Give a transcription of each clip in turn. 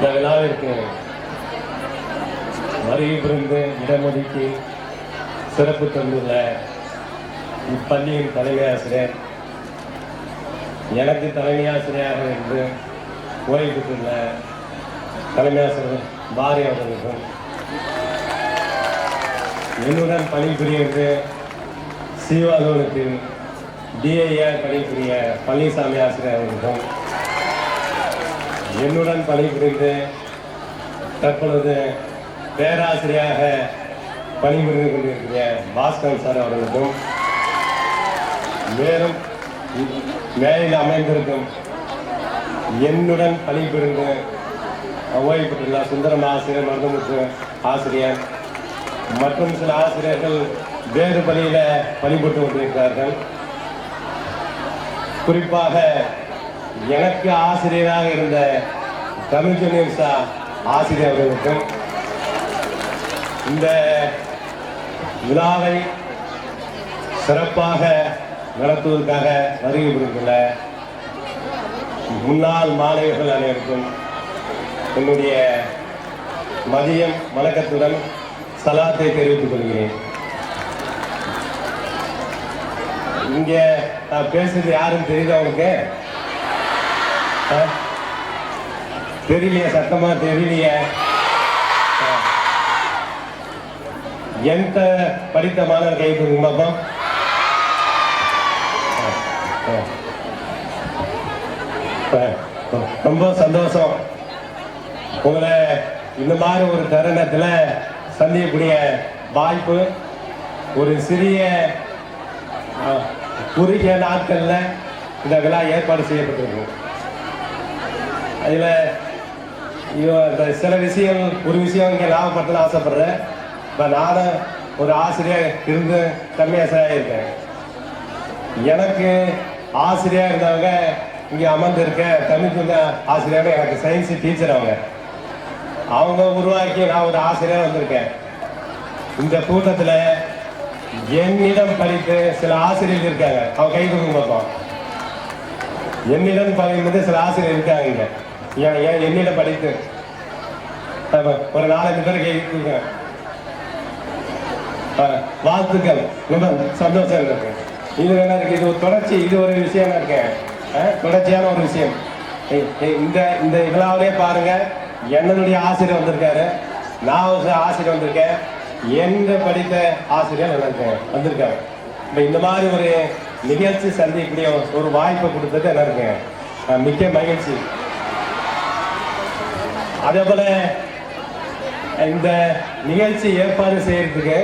இந்த விழாவிற்கு வருகை புரிந்து இடமொதுக்கி சிறப்பு தந்துள்ள இப்பள்ளியின் தலைமை ஆசிரியர் எனக்கு தலைமை ஆசிரியராக இருந்து ஓய்வு பெற்றுள்ள தலைமை ஆசிரியர் பாரி அவர்களுக்கும் என்னுடன் பணிபுரிந்து சீவாலோகத்தில் டிஐஆர் பணிபுரிய பழனிசாமி ஆசிரியர் அவர்களுக்கும் என்னுடன் பணிபுரிந்து தற்பொழுது பேராசிரியராக பணிபுரிந்து கொண்டிருக்கிற பாஸ்கர் சார் அவர்களுக்கும் மேலும் மேலில் அமைந்திருக்கும் என்னுடன் பணிபுரிந்து ஓய்வு பெற்றுள்ள சுந்தரம் ஆசிரியர் மருதமுத்து ஆசிரியர் மற்றும் சில ஆசிரியர்கள் வேறு பணியில் பணிபுரிந்து கொண்டிருக்கிறார்கள். குறிப்பாக எனக்கு ஆசிரியராக இருந்த தமிழ் ஜூனியர் சா ஆசிரியர் அவர்களுக்கும் இந்த விழாவை சிறப்பாக நடத்துவதற்காக வருகை புரிந்துள்ள முன்னாள் மாணவர்கள் அனைவருக்கும் என்னுடைய மதியம் வணக்கத்துடன் சலாத்தை தெரிவித்துக் கொள்கிறேன். இங்கே நான் பேசுறது யாருன்னு தெரியுது அவங்களுக்கு தெரியலையே சத்தமா தெரியலையே ஆ. எந்த படித்த மாணவர் கை கொடுங்க பாப்போம் ஆ, ஆ. ரொம்ப சந்தோஷம் உங்களை இந்த மாதிரி ஒரு தருணத்தில் சந்திக்கக்கூடிய வாய்ப்பு ஒரு சிறிய குறுகிய நாட்களில் இந்த விழா ஏற்பாடு செய்யப்பட்டிருக்கும் அதில் இந்த சில விஷயம் ஒரு விஷயம் இங்கே லாபப்படுத்தல ஆசைப்படுறேன். இப்போ நானும் ஒரு ஆசிரியர் இருந்து கம்மி ஆசிரியராக இருக்கேன். எனக்கு ஆசிரியாக இருந்தவங்க இங்கே அமர்ந்திருக்க தமிழ் சொன்ன ஆசிரியர் எனக்கு சயின்ஸ் டீச்சர் அவங்க. அவங்க உருவாக்கி நான் ஒரு ஆசிரியர் வந்திருக்கேன். இந்த கூட்டத்தில் என்னிடம் படித்து சில ஆசிரியர்கள் இருக்காங்க. அவங்க கை கொடுக்க பார்ப்போம் என்னிடம் படிக்கிறது சில ஆசிரியர் இருக்காங்க இங்கே. ஏன் ஏன் என்னிடம் படித்து. ஒரு நாலஞ்சு பேர் கேட்குங்க வாழ்த்துக்கள். ரொம்ப சந்தோஷம் இருக்கு. இது என்ன இருக்கு? இது ஒரு தொடர்ச்சி இது ஒரு விஷயம் இருக்கு? ஆ, தொடர்ச்சியான ஒரு விஷயம். இந்த இந்த விழாவிலே பாருங்க. என்னுடைய ஆசிரியர் வந்திருக்காரு. நான் ஒரு ஆசிரியர் வந்திருக்கேன். எந்த படித்த ஆசிரியர் வந்திருக்கேன் வந்திருக்காரு. இப்போ இந்த மாதிரி ஒரு நிகழ்ச்சி சந்திக்கக்கூடிய ஒரு வாய்ப்பை கொடுத்தது என்ன இருக்கு? மிக்க மகிழ்ச்சி. அதே போல இந்த நிகழ்ச்சி ஏற்பாடு செய்யறதுக்கு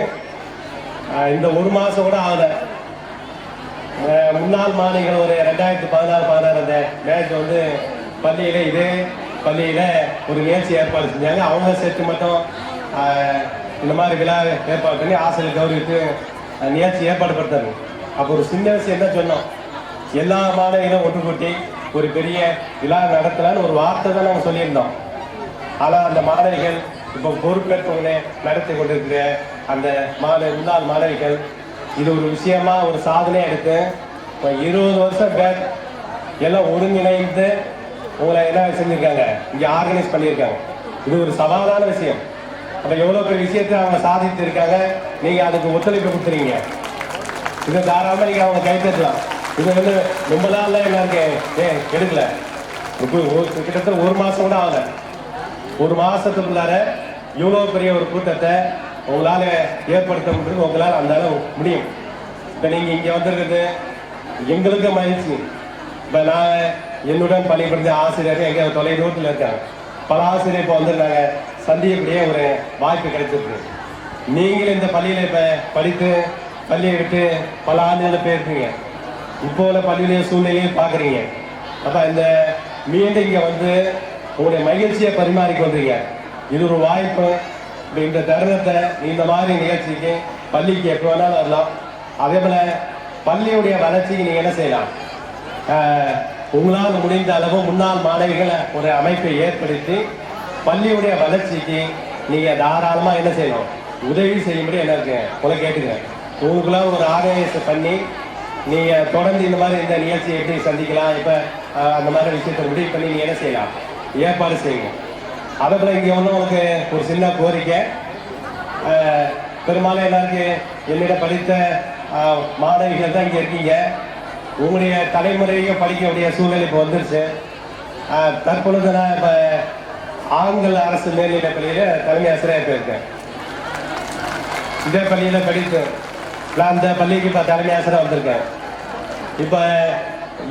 இந்த ஒரு மாசம் கூட ஆகல. முன்னாள் மாணவிகள் ஒரு ரெண்டாயிரத்தி பதினாறு பதினாறு அந்த மேட்ச் வந்து பள்ளியில இதே பள்ளியில ஒரு நிகழ்ச்சி ஏற்பாடு செஞ்சாங்க. அவங்க சேர்த்து மட்டும் இந்த மாதிரி விழா ஏற்பாடு பண்ணி ஆசிரியர் கௌரவித்து நிகழ்ச்சி ஏற்பாடு படுத்தாங்க. அப்போ ஒரு சின்ன விஷயம் என்ன சொன்னோம்? எல்லா மாணவிகளும் ஒன்று கூட்டி ஒரு பெரிய விழா நடத்தலான்னு ஒரு வார்த்தை தான் நாங்கள் சொல்லியிருந்தோம். ஆனால் அந்த மாணவிகள் இப்போ பொறுப்பேற்றவங்களே நடத்தி கொண்டிருக்கிற அந்த மாணவ முன்னாள் மாணவிகள் இது ஒரு விஷயமா ஒரு சாதனை எடுத்து இப்போ இருபது வருஷம் பேர் எல்லாம் ஒருங்கிணைந்து உங்களை என்ன செஞ்சுருக்காங்க? இங்கே ஆர்கனைஸ் பண்ணியிருக்காங்க. இது ஒரு சவாலான விஷயம். அப்போ எவ்வளோ பெரிய விஷயத்தை அவங்க சாதித்து இருக்காங்க நீங்கள் அதுக்கு ஒத்துழைப்பு கொடுத்துறீங்க. இதை தாராளமாக நீங்கள் அவங்க கைத்தட்டலாம் இது வந்து ரொம்ப நாளில் எனக்கு ஏ எடுக்கல. இப்போ ஒரு- கிட்டத்தட்ட ஒரு மாதம் கூட ஆகலை. ஒரு மாசத்துக்குள்ளார இவ்வளோ பெரிய ஒரு கூட்டத்தை உங்களால ஏற்படுத்த முடியும் உங்களால் அந்த அளவு முடியும். இப்போ நீங்க இங்க வந்திருக்கிறது எங்களுக்கு மகிழ்ச்சி. இப்போ நான் என்னுடன் பணிபுரிந்த ஆசிரியர் எங்க தொலைதூரத்தில் இருக்காங்க. பல ஆசிரியர் இப்போ வந்திருந்தாங்க. சந்திக்கக்கூடிய ஒரு வாய்ப்பு கிடைச்சிருக்கு. நீங்கள் இந்த பள்ளியில இப்ப படித்து பள்ளியை விட்டு பல ஆண்டுகள் போயிருக்கீங்க. இப்போ உள்ள பள்ளியிலேயே சூழ்நிலையும் பார்க்குறீங்க. அப்ப இந்த மீண்டும் இங்க வந்து உங்களுடைய மகிழ்ச்சியை பரிமாறிக்கொள்றீங்க. இது ஒரு வாய்ப்பு. இந்த தருணத்தை நீ இந்த மாதிரி நிகழ்ச்சிக்கு பள்ளிக்கு எப்போ வேணாலும் வரலாம். அதே போல பள்ளியுடைய வளர்ச்சிக்கு நீங்க என்ன செய்யலாம்? உங்களால் முடிந்த அளவு முன்னாள் மாணவிகளை ஒரு அமைப்பை ஏற்படுத்தி பள்ளியுடைய வளர்ச்சிக்கு நீங்க தாராளமா என்ன செய்யணும்? உதவி செய்யும்படி என்ன இருக்கு? உங்களை கேட்டுக்கிறேன். உங்களுக்குள்ள ஒரு ஆர்கனைஸ் பண்ணி நீங்க தொடர்ந்து இந்த மாதிரி இந்த நிகழ்ச்சியை எப்படி சந்திக்கலாம்? இப்ப அந்த மாதிரி விஷயத்தை முடிவு பண்ணி நீங்க என்ன செய்யலாம்? ஏற்பாடு செய்யுங்க அதே இங்கே வந்து உங்களுக்கு ஒரு சின்ன கோரிக்கை. பெரும்பாலும் எல்லாருக்கும் என்னிடம் படித்த மாணவிகள் தான் இங்கே இருக்கீங்க. உங்களுடைய தலைமுறையும் படிக்கக்கூடிய சூழ்நிலை இப்போ வந்துருச்சு. தற்பொழுது நான் இப்போ ஆண்கள் அரசு மேல்நிலைப் பள்ளியில் தலைமை ஆசிரியர் போயிருக்கேன். இதே பள்ளியில் படித்து நான் அந்த பள்ளிக்கு இப்போ தலைமை ஆசிரியர் வந்திருக்கேன். இப்போ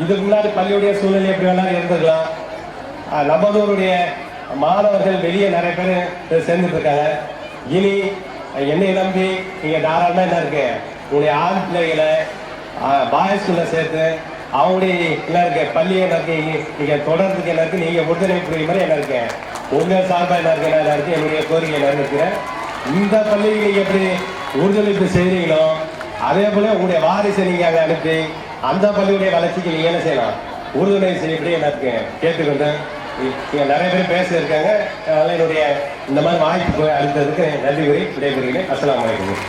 இதுக்கு முன்னாடி பள்ளியுடைய சூழ்நிலை எப்படி வேணாலும் இருந்துக்கலாம் ஆஹ் மாணவர்கள் வெளியே நிறைய பேர் சேர்ந்துட்டு இருக்காங்க இனி என்னை நம்பி நீங்க தாராளமா என்ன இருக்கு? உங்களுடைய ஆண் பிள்ளைகளை பாய்ஸ் சேர்த்து அவங்களுடைய என்ன இருக்கு? பள்ளி என்ன இருக்கு? நீங்க தொடர்றதுக்கு என்ன இருக்கு? நீங்க உறுதுணை புரிய மாதிரி என்ன இருக்கு? உங்க சார்பா என்ன இருக்கு? என்ன இருக்கு? என்னுடைய கோரிக்கை என்ன இருக்கிறேன் இந்த பள்ளிக்கு நீங்க எப்படி உறுதுணைப்பு செய்றீங்களோ அதே போல உங்களுடைய வாரிசை நீங்க அங்கே அனுப்பி அந்த பள்ளியுடைய வளர்ச்சிக்கு நீங்க என்ன செய்யலாம்? உறுதுணை செய்யக்கூடிய எனக்கு கேட்டுக்கொண்டேன். நிறைய பேர் பேசியிருக்காங்க. அதனால் அதனால என்னுடைய இந்த மாதிரி வாய்ப்பு அளித்ததுக்கு நன்றி கூறி விடைபெறுகிறேன். அஸ்லாம் வலைக்கம்